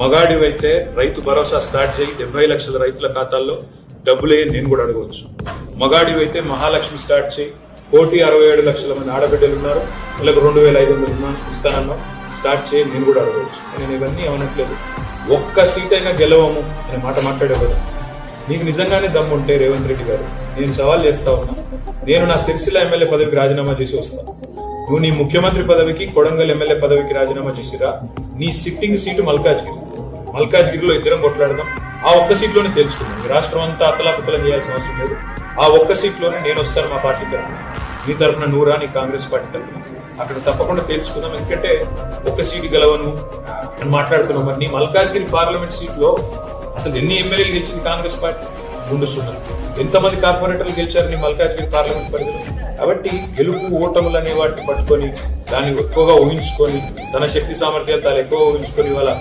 మగాడివైతే Rythu Bharosa start చేయి డెబ్బై లక్షల రైతుల ఖాతాల్లో డబ్బులే నేను కూడా అడగవచ్చు. మగాడివైతే మహాలక్ష్మి స్టార్ట్ చేయి కోటి అరవై ఏడు లక్షల మంది ఆడబిడ్డలు ఉన్నారు వీళ్ళకి రెండు వేల ఐదు వందలు ఉన్నా ఇస్తానన్నా స్టార్ట్ చేయి నేను కూడా అడగవచ్చు. నేను ఇవన్నీ అవనట్లేదు ఒక్క సీట్ అయినా గెలవము అనే మాట మాట్లాడేవారు నీకు నిజంగానే దమ్ము ఉంటే రేవంత్ రెడ్డి గారు నేను సవాల్ చేస్తా ఉన్నా నేను నా సిరిసిల్ల ఎమ్మెల్యే పదవికి రాజీనామా చేసి వస్తా. నువ్వు నీ ముఖ్యమంత్రి పదవికి కొడంగల్ ఎమ్మెల్యే పదవికి రాజీనామా చేసిరా నీ సిట్టింగ్ సీటు మల్కాజ్గిరి. మల్కాజ్గిరిలో ఇద్దరం కొట్లాడదాం. ఆ ఒక్క సీట్లోనే తెలుసుకుందాం ఈ రాష్ట్రం అంతా అతలాకుతలం చేయాల్సిన అవసరం లేదు. ఆ ఒక్క సీట్లోనే నేను వస్తాను మా పార్టీ తరఫున. నీ తరఫున నూరా నీ కాంగ్రెస్ పార్టీ తరఫున. అక్కడ తప్పకుండా తెలుసుకుందాం ఎందుకంటే ఒక్క సీటు గెలవను అని మాట్లాడుతున్నాం. మరి నీ మల్కాజ్గిరి పార్లమెంట్ సీట్లో అసలు ఎన్ని ఎమ్మెల్యేలు గెలిచింది కాంగ్రెస్ పార్టీ? గుండు ఎంతమంది కార్పొరేటర్లు గెలిచారు నీ మల్కాజ్గిరి పార్లమెంట్ పరిధిలో? కాబట్టి గెలుపు ఓటములు అనే వాటిని పట్టుకొని దాన్ని ఎక్కువగా ఊహించుకొని తన శక్తి సామర్థ్యాలు తాను ఎక్కువ ఊహించుకొని వాళ్ళ